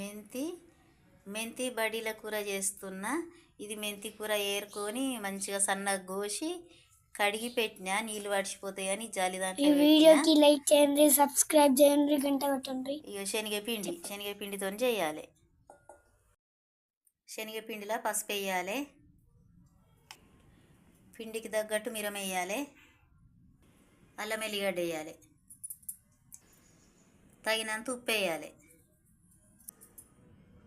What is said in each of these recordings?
మెంతి మెంతి బడీల కూర చేస్తున్నా. ఇది మెంతి కూర ఏరుకొని మంచిగా సన్నగా కోసి కడిగి పెట్టినా నీళ్ళు వడిచిపోతాయని జాలి ఈ దాంట్లో వీడియోకి. లైక్ చేయండి సబ్స్క్రైబ్ చేయండి గంట కొట్టండి. ఇక శనగపిండి శనగపిండితో చేయాలి. శనగపిండిలో పసుపు వేయాలి. పిండికి తగ్గట్టు మిరం వేయాలి. అల్లం ఎల్లిగడ్డ వేయాలి. తగినంత ఉప్పు వేయాలి.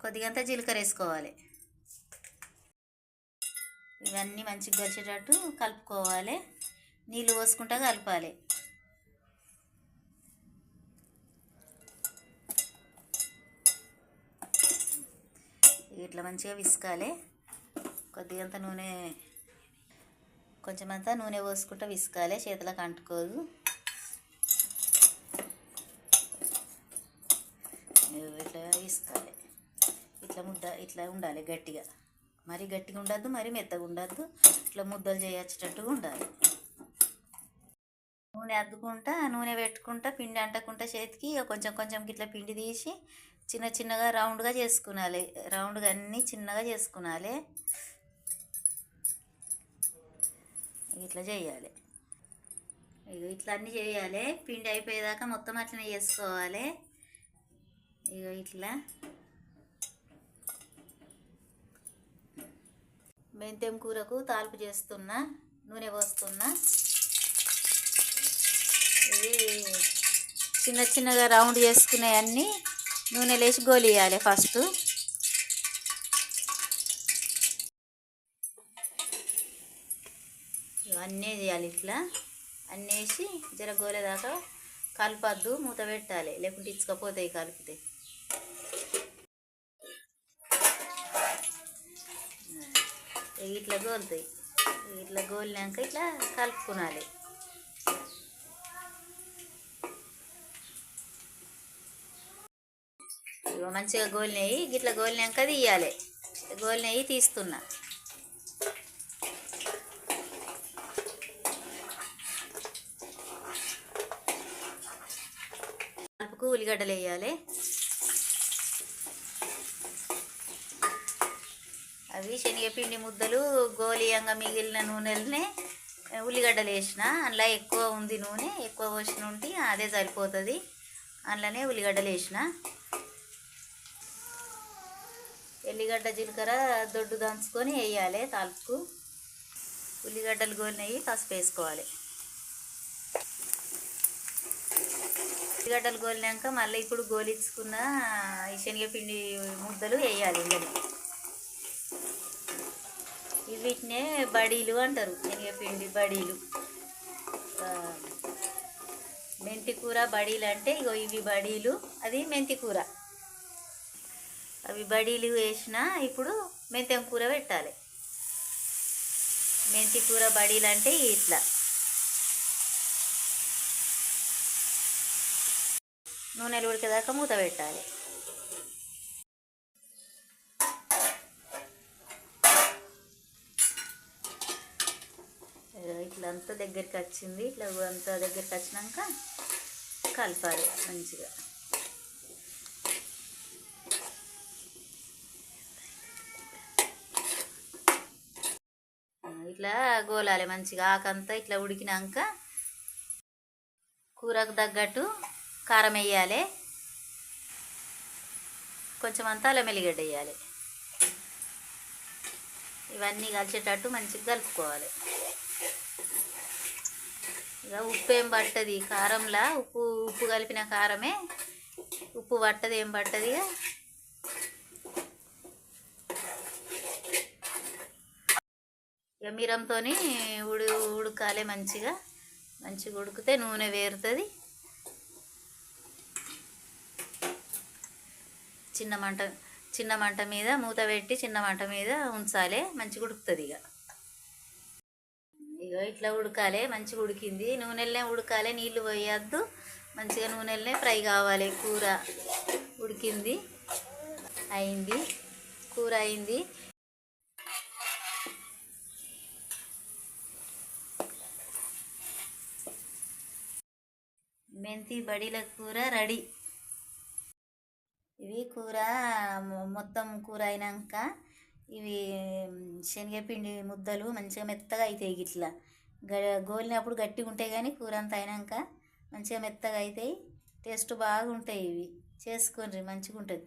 కొద్దిగంత జీలకర్ర వేసుకోవాలి ఇవన్నీ మంచిగా కలిసేటట్టు కలుపుకోవాలి. నీళ్ళు పోసుకుంటా కలపాలి. ఇట్లా మంచిగా విసుకాలి. కొద్దిగంత నూనె కొంచెం అంతా నూనె పోసుకుంటా విసుకాలి. చేతులకు అంటుకోదు. ఇట్లా విసుకాలి. ఇట్లా ముద్ద ఇట్లా ఉండాలి గట్టిగా. మరి గట్టిగా ఉండద్దు మరి మెత్తగా ఉండద్దు. ఇట్లా ముద్దలు చేయొచ్చేటట్టుగా ఉండాలి. నూనె అద్దుకుంటా నూనె పెట్టుకుంటా పిండి అంటకుంటా చేతికి కొంచెం కొంచెం ఇట్లా పిండి తీసి చిన్న చిన్నగా రౌండ్గా చేసుకునాలి. రౌండ్గా అన్నీ చిన్నగా చేసుకునాలి. ఇట్లా చేయాలి. ఇక ఇట్లా అన్నీ చేయాలి. పిండి అయిపోయేదాకా మొత్తం అట్లనే చేసుకోవాలి. ఇక ఇట్లా మెంతెం కూరకు తాల్పు చేస్తున్నా నూనె పోస్తున్నా. ఇది చిన్న చిన్నగా రౌండ్ చేసుకునేవన్నీ నూనె లేచి గోలియాలి ఫస్ట్. ఇవన్నీ చేయాలి ఇట్లా. అన్నీ వేసి జర గోలేదాకా కలపద్దు మూత పెట్టాలి. లేకుంటే ఇచ్చుకపోతాయి కలిపితే. ఇట్లా గోలుతాయి. ఇట్లా గోలినాక ఇట్లా కలుపుకోవాలి ఇగో మంచిగా గోలినాయి. ఇట్లా గోలినాక తీయాలి. గోలినాయి తీస్తున్నా. కలుపుకు ఉల్లిగడ్డలు వేయాలి. అవి శనగపిండి ముద్దలు గోలియంగా మిగిలిన నూనెలనే ఉల్లిగడ్డలు వేసిన. అందులో ఎక్కువ ఉంది నూనె ఎక్కువ పోసిన ఉంటే అదే సరిపోతుంది. అందులోనే ఉల్లిగడ్డలు వేసిన. ఎల్లిగడ్డ జీలకర్ర దొడ్డు దంచుకొని వేయాలి తాలుపుకు. ఉల్లిగడ్డలు గోలినవి పసుపు వేసుకోవాలి. ఉల్లిగడ్డలు గోలినాక మళ్ళీ ఇప్పుడు గోలించుకున్న ఈ శనగపిండి ముద్దలు వేయాలి ఇందులో వీటినే బడీలు అంటారు. శనగపిండి బడీలు. మెంతికూర మెంతి కూర బడీలు అంటే ఇగో ఇవి బడీలు అది మెంతి కూర. అవి బడీలు వేసిన ఇప్పుడు మెంతెం కూర పెట్టాలి. మెంతి కూర బడీలు అంటే ఇట్లా. నూనెలు ఉడికేదాకా మూత పెట్టాలి. ఇట్లా అంతా దగ్గరికి వచ్చింది. ఇట్లా అంతా దగ్గరికి వచ్చినాక కలపాలి మంచిగా. ఇట్లా గోలాలి మంచిగా. ఆకంతా ఇట్లా ఉడికినాక కూరకు తగ్గట్టు కారం వేయాలి. కొంచెం అంతా అల్లం మెల్లిగడ్డ వేయాలి. ఇవన్నీ కలిసేటట్టు మంచిగా కలుపుకోవాలి. ఇక ఉప్పు ఏం పట్టది? కారంలా? ఉప్పు ఉప్పు కలిపిన కారమే? ఉప్పు పట్టది ఏం పట్టది ఇక ఇక మిరంతో ఉడు ఉడకాలి మంచిగా. మంచిగా ఉడికితే నూనె వేరుతుంది. చిన్న మంట చిన్న మంట మీద మూత పెట్టి చిన్న మంట మీద ఉంచాలి. మంచిగా ఉడుకుతుంది ఇక ఇక ఇట్లా ఉడకాలి మంచిగా ఉడికింది. నూనెలనే ఉడకాలి నీళ్ళు పోయొద్దు. మంచిగా నూనెలనే ఫ్రై కావాలి కూర ఉడికింది. అయింది. కూర అయింది. మెంతి బడిల కూర రెడీ. ఇవి కూర మొత్తం కూర అయినాక ఇవి శనగపిండి ముద్దలు మంచిగా మెత్తగా అవుతాయి ఇట్లా గ గోలినప్పుడు గట్టిగా ఉంటాయి కానీ కూర అంతా అయినాక మంచిగా మెత్తగా అవుతాయి టేస్ట్ బాగుంటాయి ఇవి. చేసుకోండి మంచిగా ఉంటుంది